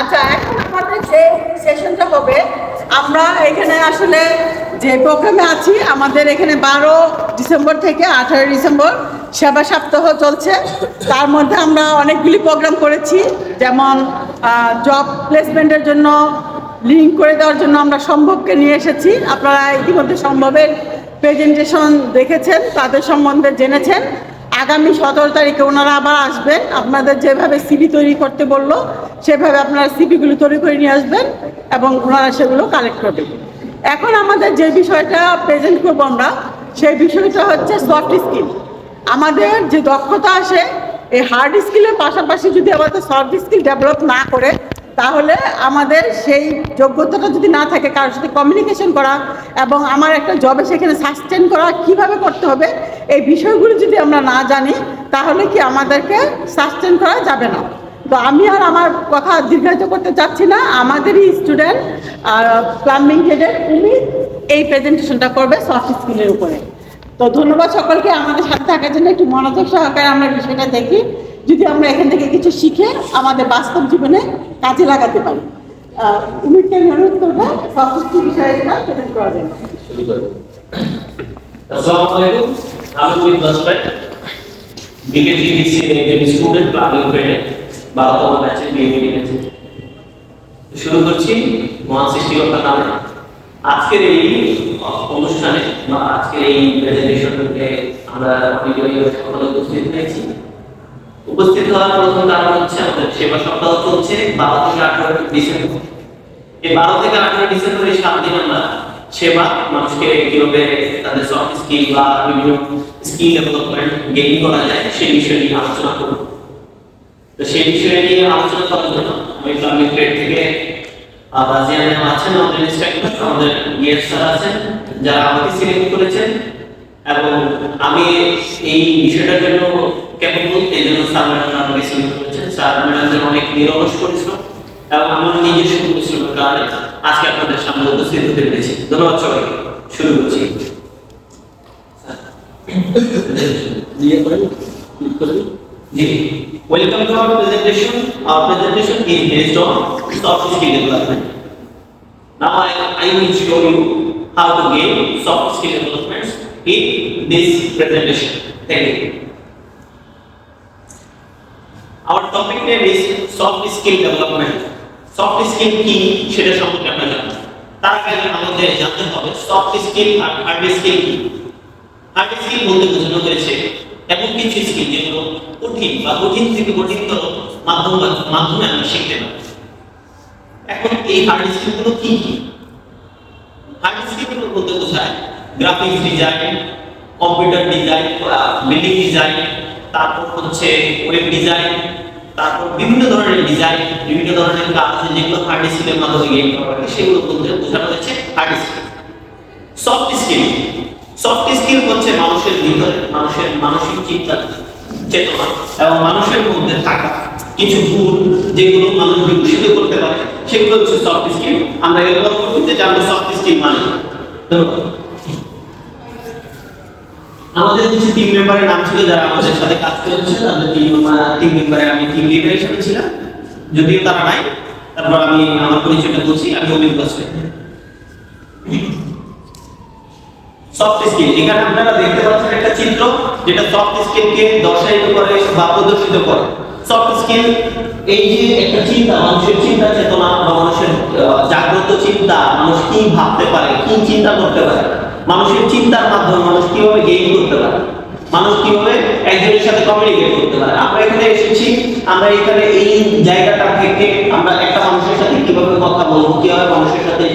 আচ্ছা এখন আমাদের যে সেশনটা হবে, আমরা এখানে আসলে যে প্রোগ্রামে আছি, আমাদের এখানে বারো ডিসেম্বর থেকে আঠারো ডিসেম্বর সেবা সপ্তাহ চলছে। তার মধ্যে আমরা অনেকগুলি প্রোগ্রাম করেছি, যেমন জব প্লেসমেন্টের জন্য লিঙ্ক করে দেওয়ার জন্য আমরা সম্ভবকে নিয়ে এসেছি। আপনারা ইতিমধ্যে সম্ভবের প্রেজেন্টেশন দেখেছেন, তাদের সম্বন্ধে জেনেছেন। আগামী সতেরো তারিখে ওনারা আবার আসবেন। আপনাদের যেভাবে সিবি তৈরি করতে বলল, সেভাবে আপনারা সিবিগুলো তৈরি করে নিয়ে আসবেন এবং ওনারা সেগুলো কালেক্ট করবেন এখন আমাদের যে বিষয়টা প্রেজেন্ট করব আমরা, সেই বিষয়টা হচ্ছে সফট স্কিল আমাদের যে দক্ষতা আসে, এই হার্ড স্কিলের পাশাপাশি যদি আমাদের সফট স্কিল ডেভেলপ না করে তাহলে আমাদের সেই যোগ্যতাটা যদি না থাকে, কারোর সাথে কমিউনিকেশন করা এবং আমার একটা জবে সেখানে সাস্টেন করা, কীভাবে করতে হবে, এই বিষয়গুলো যদি আমরা না জানি, তাহলে কি আমাদেরকে সাস্টেন করা যাবে না। তো আমি আর আমার কথা দীর্ঘায়িত করতে চাচ্ছি না। আমাদেরই স্টুডেন্ট আর প্লাম্বিং হেডের উনি এই প্রেজেন্টেশনটা করবে সফট স্কিলের উপরে। তো ধন্যবাদ সকলকে। আমাদের সাথে থাকার জন্য একটু মনোযোগ সহকারে আমরা বিষয়টা দেখি। যদি আমরা এখান থেকে কিছু শিখে আমাদের বাস্তব জীবনে কাজে লাগাতে পারি। উমিরকে অনুরোধ বিষয়টা প্রেজেন্ট করার জন্য শুরু করছি আজকের এই অনুষ্ঠানে আজকের এই আমরা ভিডিও উপস্থিত হয়েছি। উপস্থিত হওয়ার প্রথম কারণ হচ্ছে আমাদের সেবা সপ্তাহ চলছে, বারো থেকে আঠারো ডিসেম্বর। এই বারো থেকে আঠারো ডিসেম্বর এই সাত দিন আমরা সেবা মানুষকে কীভাবে তাদের সফট স্কিল বা বিভিন্ন স্কিল ডেভেলপমেন্ট গেইন করা যায় সেই বিষয় নিয়ে আলোচনা করব। তো সেই বিষয় নিয়ে আলোচনা করার জন্য আমি ইসলামিক ট্রেড থেকে রাজিয়া আছেন, আমাদের ইনস্ট্রাক্টর আমাদের ইয়েস স্যার আছেন, যারা আমাকে সিলেক্ট করেছেন। এবং আমি এই বিষয়টার জন্য কেমন এই জন্য ম্যাডাম আমাকে সিলেক্ট করেছেন। ম্যাডামদের অনেক নিরলস পরিশ্রম এবং আমার নিজস্ব পরিশ্রমের কারণে আজকে আপনাদের সামনে উপস্থিত হতে পেরেছি। ধন্যবাদ সবাইকে। শুরু করছি। Welcome to our presentation our presentation is based on soft skill development Now I, I will show you how to gain soft skill developments in this presentation. Thank you. Our topic name is soft skill development. Soft skill কি সেটা সম্পর্কে আমরা জানব তার আগে আমাদের জানতে হবে সফট স্কিল আর হার্ড স্কিল কি। হার্ড স্কিল বলতে বোঝানো হয়েছে এমন কিছু স্কিল যেগুলো কঠিন বা কঠিন থেকে কঠিনতর মাধ্যম মাধ্যমে আমরা শিখতে পারি। এখন এই হার্ড স্কিলগুলো কি কি? হার্ড স্কিলগুলো বলতে বোঝায় graphics design computer design building design তারপর হচ্ছে ওয়েব ডিজাইন তারপর বিভিন্ন ধরনের ডিজাইন বিভিন্ন ধরনের কাজ যেগুলো হার্ড স্কিলের মাধ্যমে গেইন করা হয়। সেগুলো বোঝানো হয়েছে hard skill soft skill soft skill হচ্ছে মানুষের ভিতরে, মানুষের মানসিক চিন্তা, চেতনা এবং মানুষের মধ্যে থাকা কিছু গুণ যেগুলো মানুষ বিকশিত করতে পারে, সেগুলো হচ্ছে সফট স্কিল আমরা এগুলো করতে জানব সফট স্কিল মানে ধন্যবাদ। আমাদের কিছু টিম মেম্বারের নাম ছিল যারা আমাদের সাথে কাজ করেছে তাদের টিম টিম মেম্বারে আমি টিম লিডার হিসেবে ছিলাম। যদিও তারা নাই, তারপর আমি আমার পরিচয়টা বলছি আমি অমিত বসবে সফট স্কিল এখানে আপনারা দেখতে পাচ্ছেন একটা চিত্র, যেটা সফট স্কিলকে দর্শায়িত করে বা প্রদর্শিত করে। সফট স্কিল এই যে একটা চিন্তা, মানুষের চিন্তা চেতনা বা মানুষের জাগ্রত চিন্তা, মানুষ কি ভাবতে পারে, কি চিন্তা করতে পারে মানুষের চিন্তার মাধ্যমে মানুষ কীভাবে গেইন করতে পারে? মানুষ কীভাবে একজনের সাথে কমিউনিকেট করতে পারে? আমরা এখানে এসেছি, আমরা এখানে এই জায়গাটা থেকে আমরা একটা মানুষের সাথে কীভাবে কথা বলব, কীভাবে মানুষের সাথে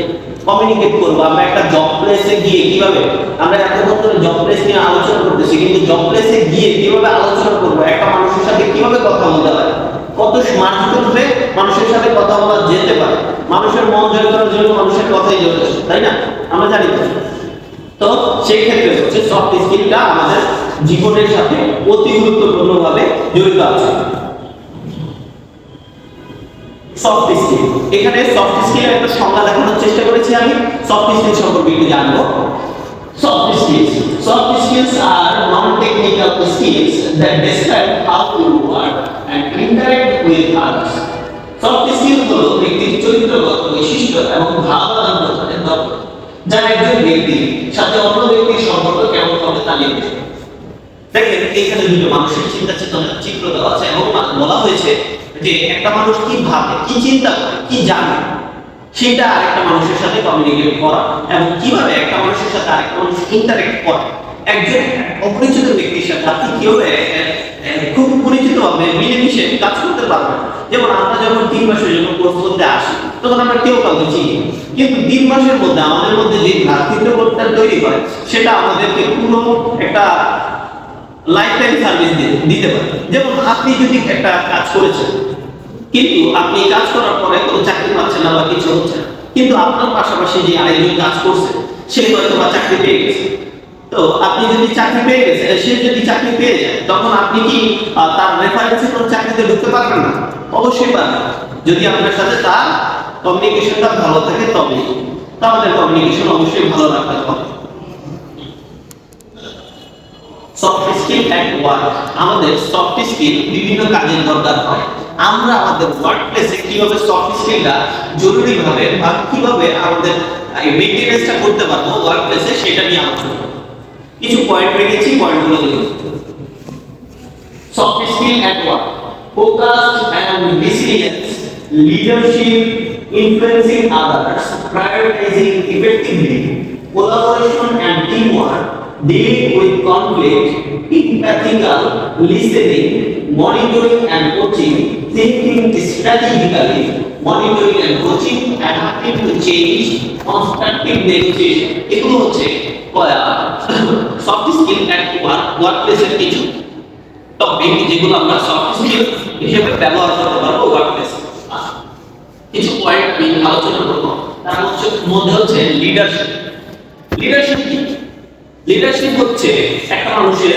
কমিউনিকেট করব, আমরা একটা জব প্লেসে গিয়ে কীভাবে, আমরা এতক্ষণ ধরে জব প্লেস নিয়ে আলোচনা করতেছি, কিন্তু জব প্লেসে গিয়ে কীভাবে আলোচনা করব, একটা মানুষের সাথে কীভাবে কথা বলতে পারে? কত মার্জিত মানুষের সাথে কথা বলা যেতে পারে? মানুষের মন জয় করার জন্য মানুষের কথাই যথেষ্ট তাই না? আমরা জানি তো তো সেই ক্ষেত্রে হচ্ছে সফট স্কিলটা আমাদের জীবনের সাথে অতি জড়িত আছে। সফট স্কিল এখানে সফট স্কিলের একটা সংজ্ঞা দেখানোর চেষ্টা করেছি আমি। সফট স্কিল সম্পর্কে একটু জানব। Soft skills. Soft skills are non-technical skills that describe how to work and interact with others. Soft skill হলো এবং ভালো আদান প্রদানের দরকার যা একজন ব্যক্তি, সাথে অন্য ব্যক্তির সম্পর্ক কেমন হবে তা নির্দেশ দেখেন, এখানে দুটো মানুষের চিন্তা চেতনার চিত্র দেওয়া আছে এবং বলা হয়েছে যে একটা মানুষ কি ভাবে, কি চিন্তা করে, কি জানে, সেটা আরেকটা মানুষের সাথে কমিউনিকেট করা এবং কীভাবে একটা মানুষের সাথে আরেকটা মানুষ ইন্টারেক্ট করে। একজন অপরিচিত ব্যক্তির সাথে আপনি কীভাবে খুব পরিচিত ভাবে মিলেমিশে কাজ করতে পারবেন। যেমন আমরা যখন তিন মাসের জন্য কোর্স করতে আসি তখন আমরা কেউ কাউকে চিনি কিন্তু তিন মাসের মধ্যে আমাদের মধ্যে যে ভ্রাতৃত্ববোধটা তৈরি হয়, সেটা আমাদেরকে পুরো একটা লাইফ টাইম সার্ভিস দিতে পারে। যেমন আপনি যদি একটা কাজ করেছেন, কিন্তু আপনি কাজ করার পরে কোনো চাকরি পাচ্ছেন না বা কিছু হচ্ছে কিন্তু আপনার পাশাপাশি যে আরেকজন কাজ করছে, সে হয়তো বা চাকরি পেয়ে গেছে। তো আপনি যদি চাকরি পেয়ে গেছে সে যদি চাকরি পেয়ে যায়, তখন আপনি কি তার রেফারেন্সে কোনো চাকরিতে ঢুকতে পারবেন না? অবশ্যই পারবেন। যদি আপনার সাথে তার কমিউনিকেশনটা ভালো থাকে তবে তাহলে কমিউনিকেশন অবশ্যই ভালো রাখতে হবে। সফট স্কিল ওয়ার্ক আমাদের সফট স্কিল বিভিন্ন কাজের দরকার হয়। আমরা আমাদের ওয়ার্ক প্লেসে কীভাবে সফট স্কিলটা জরুরিভাবে বা কীভাবে আমাদের মেইনটেনেন্সটা করতে পারব ওয়ার্ক প্লেসে সেটা নিয়ে আলোচনা। কিছু পয়েন্ট রেখেছি পয়েন্টগুলো দেখুন soft skill at work focus and resilience leadership influencing others prioritizing effectively collaboration and teamwork dealing with conflict empathical listening monitoring and coaching thinking strategically monitoring and coaching adapting to change constructive negotiation এগুলো হচ্ছে soft skill at work work কিছু topic যেগুলো আমরা soft skill হিসেবে ব্যবহার করতে পারব ওয়ার্কপ্লেসে কিছু পয়েন্ট আলোচনা করব তার মধ্যে হচ্ছে লিডারশিপ লিডারশিপ কি লিডারশিপ হচ্ছে একটা মানুষের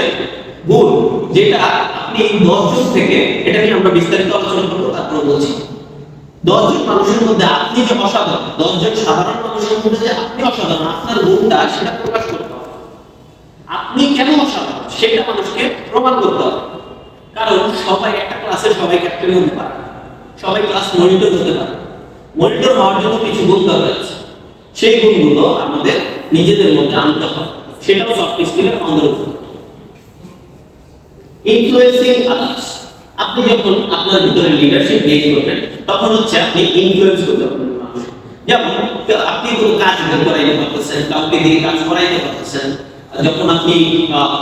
গুণ, যেটা আপনি দশজন থেকে, এটা নিয়ে আমরা বিস্তারিত আলোচনা করব, তারপরে বলছি। দশজন মানুষের মধ্যে আপনি যে অসাধারণ দশজন সাধারণ মানুষের মধ্যে যে আপনি অসাধারণ, আপনার গুণটা সেটা প্রকাশ করতে হবে। আপনি কেন অসাধারণ? সেটা মানুষকে প্রমাণ করতে হবে। কারণ সবাই একটা ক্লাসে সবাই ক্যাপ্টেন হতে পারে সবাই ক্লাস মনিটর হতে পারে মনিটর হওয়ার জন্য কিছু গুণ দরকার আছে। সেই গুণগুলো আমাদের নিজেদের মধ্যে আনতে হবে। সেটাও সফট স্কিলের অন্তর্ভুক্ত ইনফ্লুয়েন্সিং আদার্স আপনি যখন আপনার ভিতরে লিডারশিপ গেইন করবেন, তখন হচ্ছে আপনি ইনফ্লুয়েন্স করতে যেমন, আপনি কোনো কাজ করাইতে পারতেছেন, কাউকে দিয়ে কাজ করাইতে পারতেছেন, যখন আপনি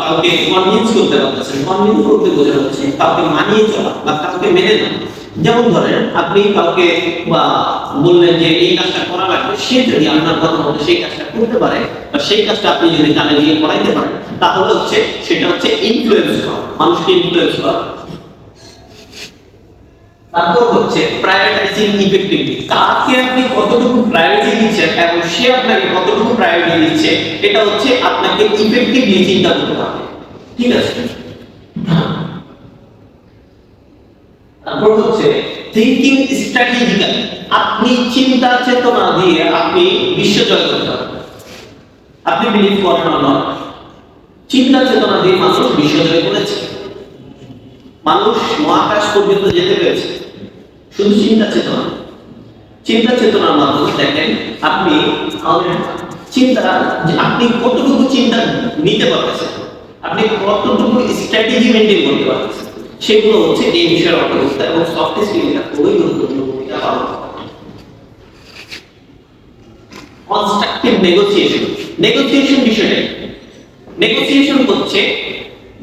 কাউকে কনভিন্স করতে পারতেছেন কনভিন্স করতে বোঝা হচ্ছে, কাউকে মানিয়ে চলা বা কাউকে মেনে নেওয়া। যেমন ধরেন, আপনি কাউকে বা বললেন যে এই কাজটা করা লাগবে, সে যদি আপনার কথা মতো সেই কাজটা করতে পারে, বা সেই কাজটা আপনি যদি কানে দিয়ে করাইতে পারেন, তাহলে হচ্ছে সেটা হচ্ছে ইনফ্লুয়েন্স করা, মানুষকে ইনফ্লুয়েন্স করা। তারপর হচ্ছে প্রায়োরিটাইজিং ইফেক্টিভলি কাকে আপনি কতটুকু প্রায়োরিটি দিচ্ছেন এবং সে আপনাকে কতটুকু প্রায়োরিটি দিচ্ছে, এটা হচ্ছে আপনাকে ইফেক্টিভলি চিন্তা করতে হবে। ঠিক আছে? তারপর হচ্ছে থিংকিং স্ট্র্যাটেজিক্যালি আপনি চিন্তা, চেতনা দিয়ে আপনি বিশ্ব জয় করতে পারবেন। আপনি বিলিভ করেন না চিন্তা, চেতনা দিয়ে মানুষ বিশ্ব জয় করেছে। মানুষ মহাকাশ পর্যন্ত যেতে পেরেছে। শুধু চিন্তা, চেতনা। চিন্তা, চেতনার মাধ্যমে দেখেন, আপনি চিন্তা, যে আপনি কতটুকু চিন্তা নিতে পারতেছেন, আপনি কতটুকু স্ট্র্যাটেজি মেনটেন করতে পারতেছেন। সেগুলো হচ্ছে এই বিষয়ের অন্তর্ভুক্ত এবং সফট স্কিলটা খুবই গুরুত্বপূর্ণ ভূমিকা পালন কনস্ট্রাকটিভ নেগোসিয়েশন নেগোসিয়েশন বিষয়টা নেগোসিয়েশন হচ্ছে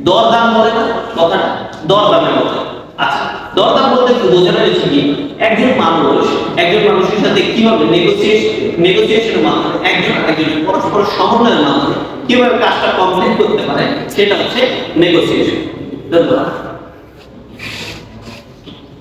দরদাম বলে না, কথাটা? দরদামের কথা আচ্ছা দরদাম বলতে বোঝানো যাচ্ছে কি? একজন মানুষ, একজন মানুষের সাথে কীভাবে নেগোসিয়েশন নেগোসিয়েশনের মাধ্যমে একজন একজন পরস্পর সমন্বয়ের মাধ্যমে কীভাবে কাজটা কমপ্লিট করতে পারে, সেটা হচ্ছে নেগোসিয়েশন ধন্যবাদ।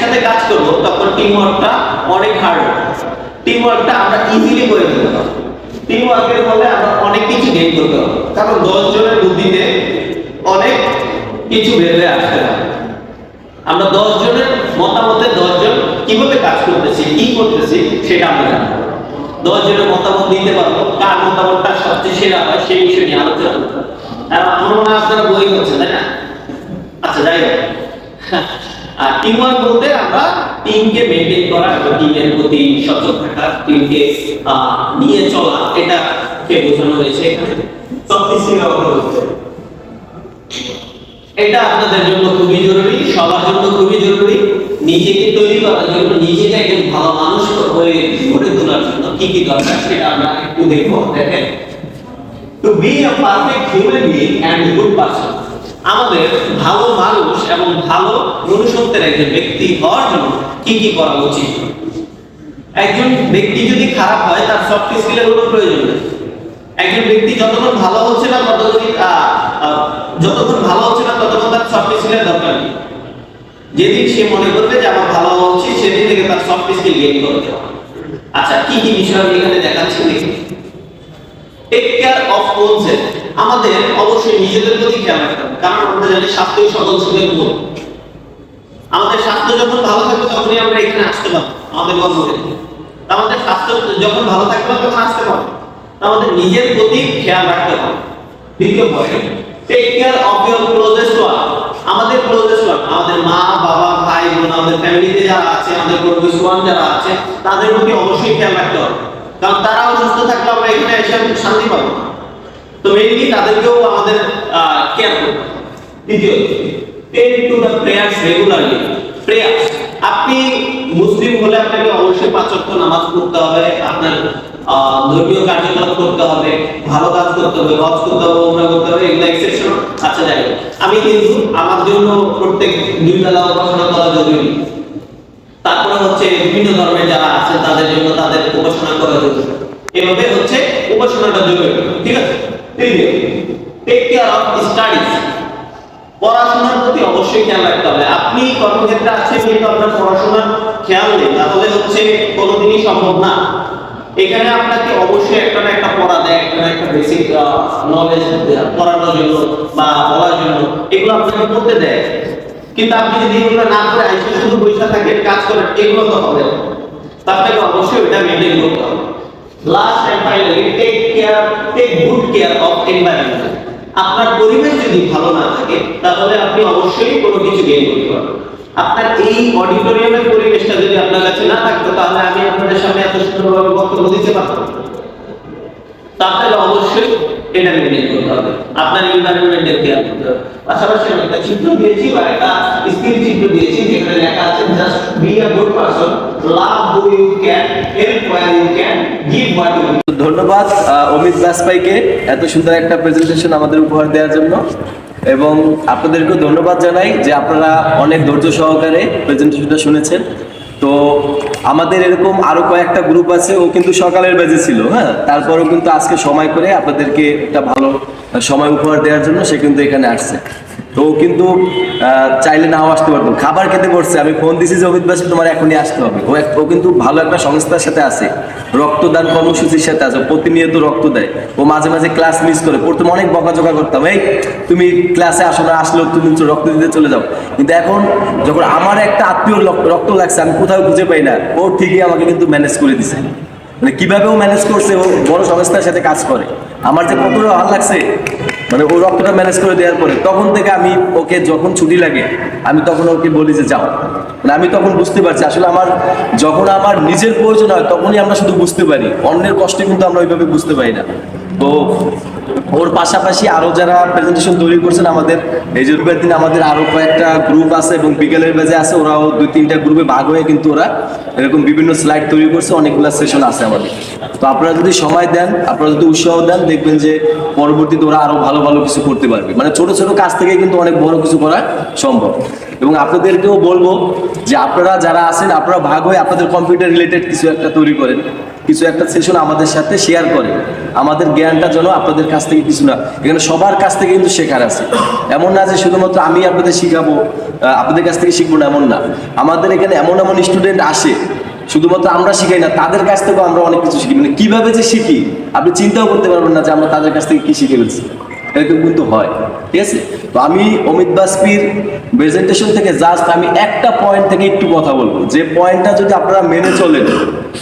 একসাথে কাজ করব, তখন টিম ওয়ার্কটা অনেক হার্ড টিম ওয়ার্কটা আমরা ইজিলি করে ফেলতে পারব। টিম ওয়ার্কের ফলে আমরা অনেক কিছু গেইন করতে পারব। কারণ দশ জনের বুদ্ধিতে অনেক কিছু বের হয়ে আসতে পারে আমরা দশ জনের মতামতে দশ জন কীভাবে কাজ করতেছি, কি করতেছি, সেটা আমরা জানব দশ জনের মতামত দিতে পারব, কার মতামতটা সবচেয়ে সেরা হয় সেই বিষয় নিয়ে আলোচনা করব। আর আমার মনে হয় আপনারা বই হচ্ছে তাই না? আচ্ছা যাই হোক। আর টিম ওয়ার্ক বলতে আমরা টিমকে মেনটেন করা এবং টিমের প্রতি সচেতন থাকা টিমকে নিয়ে চলা এটাকে বোঝানো হয়েছে এখানে। সবকিছু ব্যবহার হচ্ছে এটা আপনাদের জন্য খুবই জরুরি সবার জন্য খুবই জরুরি। নিজেকে তৈরি করার জন্য নিজেকে একজন ভালো মানুষ হয়ে গড়ে তোলার জন্য কি কি দরকার সেটা আমরা একটু দেখব। দেখেন। To be a perfect human being and good person আমাদের ভালো মানুষ এবং ভালো মনুষ্যত্বের একজন ব্যক্তি হওয়ার জন্য কি কি করা উচিত? একজন ব্যক্তি যদি খারাপ হয় তার সফট স্কিলের কোনো প্রয়োজন নেই। একজন ব্যক্তি যতক্ষণ ভালো হচ্ছে না আহ, যতক্ষণ ভালো হচ্ছে না ততক্ষণ তার সফট স্কিলের দরকার নেই। যেদিন সে মনে করবে যে আমার ভালো হওয়া উচিত সেদিন থেকে তার সফট স্কিল গেইন করতে হবে। আচ্ছা কি কি বিষয় আমি এখানে দেখাচ্ছি দেখি। টেক কেয়ার অফ ওনসেলফ আমাদের অবশ্যই নিজেদের প্রতি খেয়াল রাখতে হবে। কারণ আমরা জানি স্বাস্থ্যই সকল সুখের মূল আমাদের স্বাস্থ্য যখন ভালো থাকবে তখনই আমরা এখানে আসতে পারব, আমাদের কর্মক্ষেত্রে। আমাদের স্বাস্থ্য যখন ভালো থাকবে তখন আসতে পারব। আমাদের নিজের প্রতি খেয়াল রাখতে হবে। দ্বিতীয় point take care of closest one আমাদের ক্লোজেস্ট ওয়ান আমাদের মা, বাবা, ভাই, বোন, আমাদের ফ্যামিলিতে যারা আছে, আমাদের ক্লোজেস্ট ওয়ান যারা আছে, তাদের প্রতি অবশ্যই খেয়াল রাখতে হবে। কারণ তারাও সুস্থ থাকলে আমরা এখানে এসে শান্তি পাবো না। তো মেইনলি তাদেরকেও আমাদের কেয়ার করতে তৃতীয় tend to the prayers regularly prayers আপনি মুসলিম হলে আপনাকে অবশ্যই পাঁচ নামাজ পড়তে হবে, আপনার ধর্মীয় কার্যকলাপ করতে হবে, ভালো কাজ করতে হবে, হজ করতে হবে, উমরা করতে হবে, এগুলো এক্সেপশন আচ্ছা যাই আমি কিন্তু আমার জন্য প্রত্যেক দুই বেলা উপাসনা করা জরুরি। তারপরে হচ্ছে বিভিন্ন ধর্মের যারা আছে তাদের জন্য তাদের উপাসনা করা জরুরি। এভাবে হচ্ছে উপাসনাটা জরুরি। ঠিক আছে? টেক কেয়ার অফ স্টাডিজ পড়াশোনার প্রতি অবশ্যই খেয়াল রাখতে হবে। আপনি কর্মক্ষেত্রে আছেন কিন্তু আপনার পড়াশোনার খেয়াল নেই। তাহলে হচ্ছে কোনোদিনই সম্ভব না। এখানে আপনাকে অবশ্যই একটা না একটা পড়া দেয়, একটা না একটা বেসিক নলেজ পড়ানোর জন্য বা বলার জন্য। এগুলো আপনাকে করতে দেয়। কিন্তু আপনি যদি এগুলো না করে আইসে শুধু বসে থাকেন, কাজ করেন, এগুলো তো হবে না। তো আপনাকে অবশ্যই এটা মেনটেন করতে হবে। Last and finally take care take good care of environment আপনার পরিবেশ যদি ভালো না থাকে, তাহলে আপনি অবশ্যই কোনো কিছু গেইন করতে পারবেন। আপনার এই অডিটোরিয়ামের পরিবেশটা যদি আপনার কাছে না থাকতো, তাহলে আমি আপনাদের সামনে এত সুন্দরভাবে বক্তব্য দিতে পারতাম তাহলে অবশ্যই এটা মেনটেন করতে হবে। আপনার এনভায়রনমেন্টের কেয়ার করতে হবে। পাশাপাশি আমি একটা চিত্র দিয়েছি বা একটা স্থির চিত্র দিয়েছি যেখানে লেখা আছে just be a good person love who you can help where you can give what you ধন্যবাদ অমিত বাজপাইকে এত সুন্দর একটা প্রেজেন্টেশন আমাদের উপহার দেওয়ার জন্য। এবং আপনাদেরকেও ধন্যবাদ জানাই যে আপনারা অনেক ধৈর্য সহকারে প্রেজেন্টেশনটা শুনেছেন। তো আমাদের এরকম আরও কয়েকটা গ্রুপ আছে, ও কিন্তু সকালের বেজে ছিল হ্যাঁ? তারপরও কিন্তু আজকে সময় করে আপনাদেরকে একটা ভালো সময় উপহার দেওয়ার জন্য সে কিন্তু এখানে আসছে। তো কিন্তু চাইলে নাও আসতে পারতো। খাবার খেতে পড়ছে আমি ফোন দিছি যে, অমিত বাসী তোমার এখনই আসতে হবে। ও ও কিন্তু ভালো একটা সংস্থার সাথে আছে, রক্তদান কর্মসূচির সাথে আছে প্রতিনিয়ত রক্ত দেয়। ও মাঝে মাঝে ক্লাস মিস করে, প্রথম অনেক বকাঝকা করতাম, এই, তুমি ক্লাসে আসো না, আসলেও তুমি রক্ত দিতে চলে যাও। কিন্তু এখন যখন আমার একটা আত্মীয় রক্ত- রক্ত লাগছে, আমি কোথাও খুঁজে পাই না, ও ঠিকই আমাকে কিন্তু ম্যানেজ করে দিছে। মানে কীভাবে ও ম্যানেজ করছে, ও বড় সংস্থার সাথে কাজ করে। আমার যে কতটা ভালো লাগছে মানে ও রক্তটা ম্যানেজ করে দেওয়ার পরে তখন থেকে আমি ওকে যখন ছুটি লাগে, আমি তখন ওকে বলি যে যাও। মানে আমি তখন বুঝতে পারছি, আসলে আমার যখন আমার নিজের প্রয়োজন হয় তখনই আমরা শুধু বুঝতে পারি। অন্যের কষ্টে কিন্তু আমরা ওইভাবে বুঝতে পারি না। তো ওর পাশাপাশি আরও যারা প্রেজেন্টেশন তৈরি করছেন আমাদের, এই রবিবার দিন আমাদের আরও কয়েকটা গ্রুপ আছে এবং বিকেলের বেজে আছে, ওরাও দুই তিনটা গ্রুপে ভাগ হয়ে কিন্তু ওরা এরকম বিভিন্ন স্লাইড তৈরি করছে, অনেকগুলো সেশন আছে আমাদের। তো আপনারা যদি সময় দেন, আপনারা যদি উৎসাহ দেন, দেখবেন যে পরবর্তীতে ওরা আরও ভালো ভালো কিছু করতে পারবে। মানে ছোট ছোট কাজ থেকে কিন্তু অনেক বড় কিছু করা সম্ভব। এবং আপনাদেরকেও বলব যে আপনারা যারা আছেন, আপনারা ভাগ হয়ে আপনাদের কম্পিউটার রিলেটেড কিছু একটা তৈরি করেন। কিছু একটা সেশন আমাদের সাথে শেয়ার করেন। আমাদের জ্ঞানটা যেন আপনাদের কাছ থেকে কিছু না, এখানে সবার কাছ থেকে কিন্তু শেখার আছে। এমন না যে শুধুমাত্র আমি আপনাদের শিখাবো আপনাদের কাছ থেকে শিখব না, এমন না। আমাদের এখানে এমন এমন স্টুডেন্ট আসে, শুধুমাত্র আমরা শিখাই না, তাদের কাছ থেকেও আমরা অনেক কিছু শিখি। মানে কীভাবে যে শিখি, আপনি চিন্তাও করতে পারবেন না যে আমরা তাদের কাছ থেকে কি শিখে ফেলছি। এরকম কিন্তু হয়, ঠিক আছে? তো আমি অমিত বাসপির প্রেজেন্টেশন থেকে জাস্ট আমি একটা পয়েন্ট থেকে একটু কথা বলব। যে পয়েন্টটা যদি আপনারা মেনে চলেন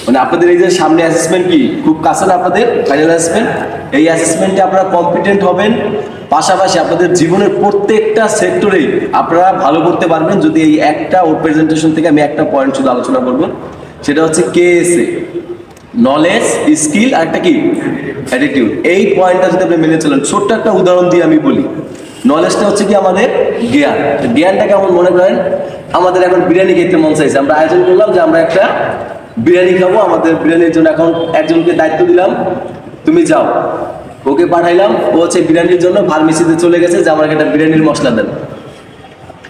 মানে আপনাদের এই যে সামনে অ্যাসেসমেন্ট কি? খুব কাছে না আপনাদের? ফাইনাল অ্যাসেসমেন্ট এই অ্যাসেসমেন্টে আপনারা কম্পিটেন্ট হবেন। পাশাপাশি আপনাদের জীবনের প্রত্যেকটা সেক্টরেই আপনারা ভালো করতে পারবেন। যদি এই একটা ওর প্রেজেন্টেশন থেকে আমি একটা পয়েন্ট শুধু আলোচনা করব, সেটা হচ্ছে কে কেএসএ নলেজ স্কিল আর একটা কি? অ্যাটিটিউড এই পয়েন্টটা যদি আপনি মেনে চলেন, ছোট্ট একটা উদাহরণ দিয়ে আমি বলি। নলেজটা হচ্ছে কি আমাদের জ্ঞান। তো জ্ঞানটা কেমন মনে করেন? আমাদের এখন বিরিয়ানি খেতে মন চাইছে। আমরা আয়োজন করলাম যে আমরা একটা বিরিয়ানি খাব। আমাদের বিরিয়ানির জন্য এখন একজনকে দায়িত্ব দিলাম। তুমি যাও। ওকে পাঠাইলাম। ও হচ্ছে বিরিয়ানির জন্য ফার্মেসিতে চলে গেছে যে আমাকে একটা বিরিয়ানির মশলা দেন।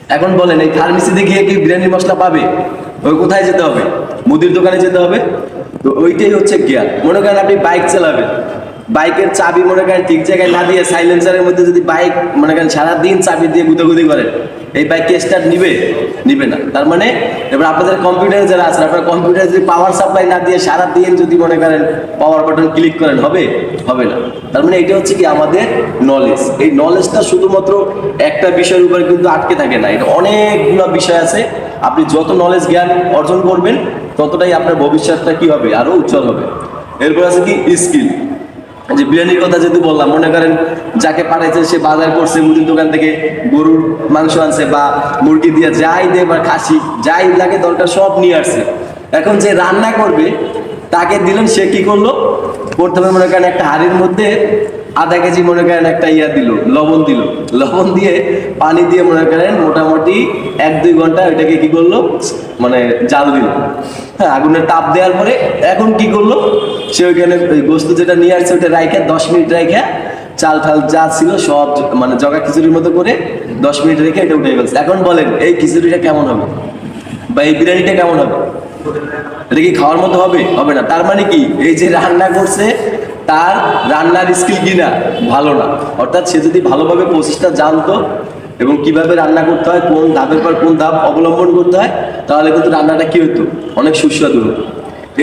এখন বলেন, এই ফার্মেসিতে গিয়ে কি বিরিয়ানির মশলা পাবে? ওই কোথায় যেতে হবে? মুদির দোকানে যেতে হবে? তো ওইটাই হচ্ছে জ্ঞান মনে করেন আপনি বাইক চালাবেন। বাইকের চাবি মনে করেন ঠিক জায়গায় না দিয়ে সাইলেন্সারের মধ্যে যদি বাইক মনে করেন সারাদিন চাবি দিয়ে গুদাগুদি করেন এই বাইক স্টার্ট নিবে? নিবে না। তার মানে এবার আপনাদের কম্পিউটারে যারা আছেন, আপনার কম্পিউটারে যদি পাওয়ার সাপ্লাই না দিয়ে সারাদিন যদি মনে করেন পাওয়ার বাটন ক্লিক করেন, হবে? হবে না। তার মানে এটা হচ্ছে কি আমাদের নলেজ এই নলেজটা শুধুমাত্র একটা বিষয়ের উপর কিন্তু আটকে থাকে না। এটা অনেকগুলো বিষয় আছে। আপনি যত নলেজ জ্ঞান অর্জন করবেন, ততটাই আপনার ভবিষ্যৎটা কি হবে? আরও উজ্জ্বল হবে। এরপর আছে কি? স্কিল যে বিরিয়ানির কথা যেহেতু বললাম, মনে করেন যাকে পাঠাইছে সে বাজার করছে, মুদির দোকান থেকে গরুর মাংস আনছে বা মুরগি দিয়ে যাই দিয়ে বা খাসি, যাই লাগে দরকার সব নিয়ে আসছে। এখন যে রান্না করবে, তাকে দিলেন, সে কি করল? প্রথমে মনে করেন একটা হাড়ির মধ্যে আধা কেজি মনে করেন একটা ইয়া দিল, লবণ দিল। লবণ দিয়ে পানি দিয়ে মনে করেন মোটামুটি এক দুই ঘণ্টা ওইটাকে কি করল মানে জাল দিল। হ্যাঁ আগুনের তাপ দেওয়ার পরে এখন কি করল, সে ওইখানে ওই বস্তু যেটা নিয়ে আসছে ওটা রাইখা, দশ মিনিট রাইখা চাল ঠাল যা ছিল সব মানে জগা খিচুড়ির মতো করে দশ মিনিট রেখে এটা উঠে গেছে। এখন বলেন, এই খিচুড়িটা কেমন হবে? বা এই বিরিয়ানিটা কেমন হবে? এটা কি খাওয়ার মতো হবে? হবে না। তার মানে কি, এই যে রান্না করছে তার রান্নার স্কিল কিনা ভালো না। অর্থাৎ সে যদি ভালোভাবে প্রসেসটা জানতো এবং কীভাবে রান্না করতে হয়, কোন ধাপের পর কোন ধাপ অবলম্বন করতে হয়, তাহলে কিন্তু রান্নাটা কি হতো? অনেক সুস্বাদু হতো।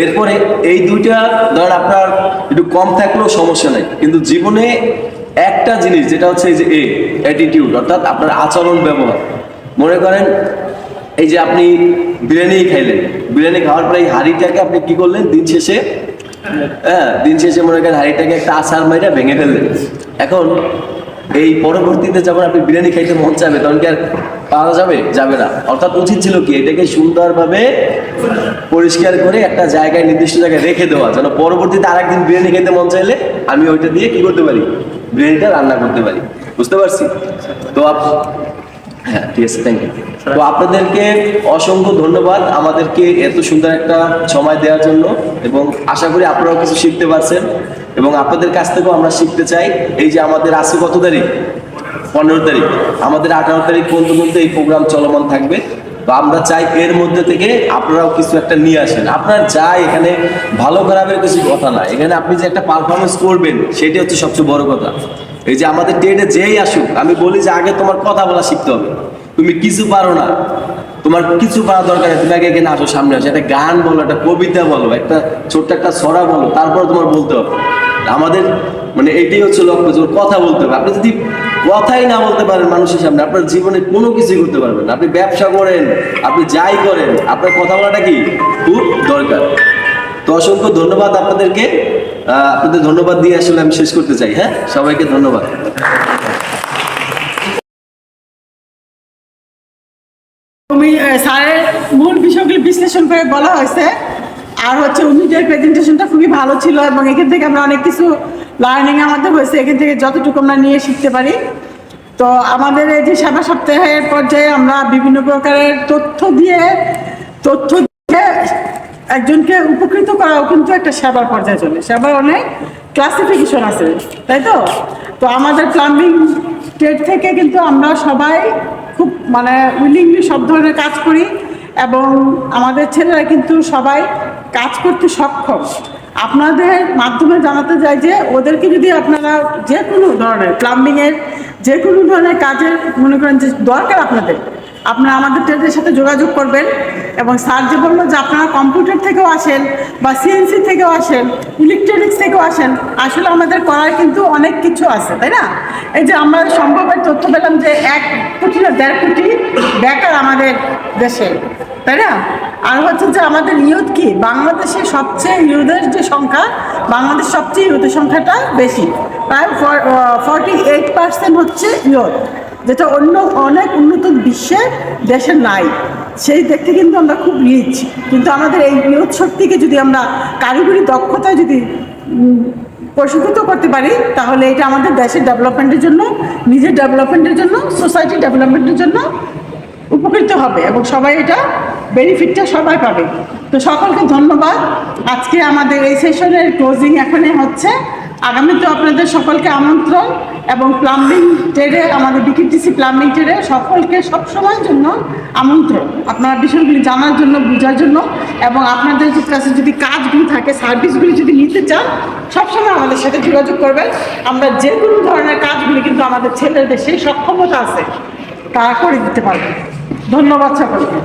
এরপরে এই দুইটা, ধরেন আপনার একটু কম থাকলেও সমস্যা নাই। কিন্তু জীবনে একটা জিনিস, যেটা হচ্ছে এই যে এ অ্যাটিটিউড অর্থাৎ আপনার আচরণ ব্যবহার। মনে করেন, এই যে আপনি বিরিয়ানি খাইলেন। বিরিয়ানি খাওয়ার পরে এই হাঁড়িটাকে আপনি কি করলেন? দিন শেষে হ্যাঁ দিন শেষে মনে করেন হাঁড়িটাকে একটা আচার মাইরা ভেঙে ফেললেন এখন এই পরবর্তীতে যখন আপনি বিরিয়ানি খাইতে মন চাবে তখন কি আর পাওয়া যাবে? যাবে না। অর্থাৎ উচিত ছিল কি, এটাকে সুন্দরভাবে পরিষ্কার করে একটা জায়গায়, নির্দিষ্ট জায়গায় রেখে দেওয়া, যেন পরবর্তীতে আর একদিন বিরিয়ানি খেতে মন চাইলে আমি ওইটা দিয়ে কি করতে পারি? বিরিয়ানিটা রান্না করতে পারি। বুঝতে পারছি? তো হ্যাঁ ঠিক আছে থ্যাংক ইউ তো আপনাদেরকে অসংখ্য ধন্যবাদ আমাদেরকে এত সুন্দর একটা সময় দেওয়ার জন্য এবং আশা করি আপনারাও কিছু শিখতে পারছেন এবং আপনাদের কাছ থেকেও আমরা শিখতে চাই এই যে আমাদের আছে কত তারিখ? পনেরো তারিখ। আমাদের আঠারো তারিখ পর্যন্ত এই প্রোগ্রাম চলমান থাকবে। তো আমরা চাই এর মধ্যে থেকে আপনারাও কিছু একটা নিয়ে আসেন। আপনার যা এখানে ভালো খারাপের কিছু কথা না। এখানে আপনি যে একটা পারফরমেন্স করবেন, সেটাই হচ্ছে সবচেয়ে বড় কথা। এই যে আমাদের টেটে যেই আসুক, আমি বলি যে আগে তোমার কথা বলা শিখতে হবে। তুমি কিছু পারো না। তোমার কিছু পারা দরকার তুমি আগে এখানে আসো, সামনে আসো। একটা গান বলো, একটা কবিতা বলো, একটা ছোট্ট একটা ছড়া বলো, তারপর তোমার বলতে হবে। আমাদের মানে এটাই হচ্ছে লক্ষ্য যে কথা বলতে হবে। আপনি যদি কথাই না বলতে পারেন মানুষের সামনে, আপনার জীবনে কোনো কিছুই করতে পারবেন আপনি ব্যবসা করেন, আপনি যাই করেন, আপনার কথা বলাটা কি? খুব দরকার। তো অসংখ্য ধন্যবাদ আপনাদেরকে। আপনাদের ধন্যবাদ দিয়ে আসলে আমি শেষ করতে চাই হ্যাঁ? সবাইকে ধন্যবাদ। স্যারের মূল বিষয়গুলি বিশ্লেষণ করে বলা হয়েছে। আর হচ্ছে উমিদের প্রেজেন্টেশনটা খুবই ভালো ছিল এবং এখান থেকে আমরা অনেক কিছু লার্নিং আমাদের হয়েছে। এখান থেকে যতটুকু আমরা নিয়ে শিখতে পারি। তো আমাদের এই যে সেবা সপ্তাহের পর্যায়ে আমরা বিভিন্ন প্রকারের তথ্য দিয়ে, তথ্য একজনকে উপকৃত করাও কিন্তু একটা সেবার পর্যায়ে চলে। সেবার অনেক ক্লাসিফিকেশন আছে, তাই তো? তো আমাদের প্লাম্বিং ট্রেড থেকে কিন্তু আমরা সবাই খুব মানে উইলিংলি সব ধরনের কাজ করি এবং আমাদের ছেলেরা কিন্তু সবাই কাজ করতে সক্ষম। আপনাদের মাধ্যমে জানাতে চাই যে, ওদেরকে যদি আপনারা যে কোনো ধরনের প্লাম্বিংয়ের যে কোনো ধরনের কাজের মনে করেন যে দরকার আপনাদের আপনারা আমাদের ট্রেডের সাথে যোগাযোগ করবেন এবং স্যার যে বলল যে আপনারা কম্পিউটার থেকেও আসেন বা সিএনসি থেকেও আসেন ইলেকট্রনিক্স থেকেও আসেন, আসলে আমাদের করার কিন্তু অনেক কিছু আছে, তাই না? এই যে আমরা সম্ভবের তথ্য পেলাম যে এক কোটি না দেড় কোটি বেকার আমাদের দেশে, তাই না? আর হচ্ছে যে আমাদের ইউথ কি? বাংলাদেশে সবচেয়ে ইউথের যে সংখ্যা, বাংলাদেশ সবচেয়ে ইউথের সংখ্যাটা বেশি। প্রায় ফর্টি এইট পার্সেন্ট হচ্ছে ইউথ। যেটা অন্য অনেক উন্নত বিশ্বে দেশে নাই। সেই দেখতে কিন্তু আমরা খুব রিচ কিন্তু আমাদের এই ইউথ শক্তিকে যদি আমরা কারিগরি দক্ষতায় যদি প্রশিক্ষিত করতে পারি, তাহলে এটা আমাদের দেশের ডেভেলপমেন্টের জন্য, নিজের ডেভেলপমেন্টের জন্য সোসাইটি ডেভেলপমেন্টের জন্য উপকৃত হবে এবং সবাই এটা বেনিফিটটা সবাই পাবে। তো সকলকে ধন্যবাদ। আজকে আমাদের এই সেশনের ক্লোজিং এখানে হচ্ছে। আগামীতে আপনাদের সকলকে আমন্ত্রণ এবং প্লাম্বিং ট্রেডে আমাদের বিকিটিসি প্লাম্বিং ট্রেডে সকলকে সবসময়ের জন্য আমন্ত্রণ। আপনারা বিষয়গুলি জানার জন্য, বোঝার জন্য এবং আপনাদের কাছে যদি কাজগুলি থাকে সার্ভিসগুলি যদি নিতে চান, সবসময় আমাদের সাথে যোগাযোগ করবেন। আমরা যে কোনো ধরনের কাজগুলি কিন্তু আমাদের ছেলেদের সেই সক্ষমতা আছে, তারা করে দিতে পারবে। ধন্যবাদ সকলকে।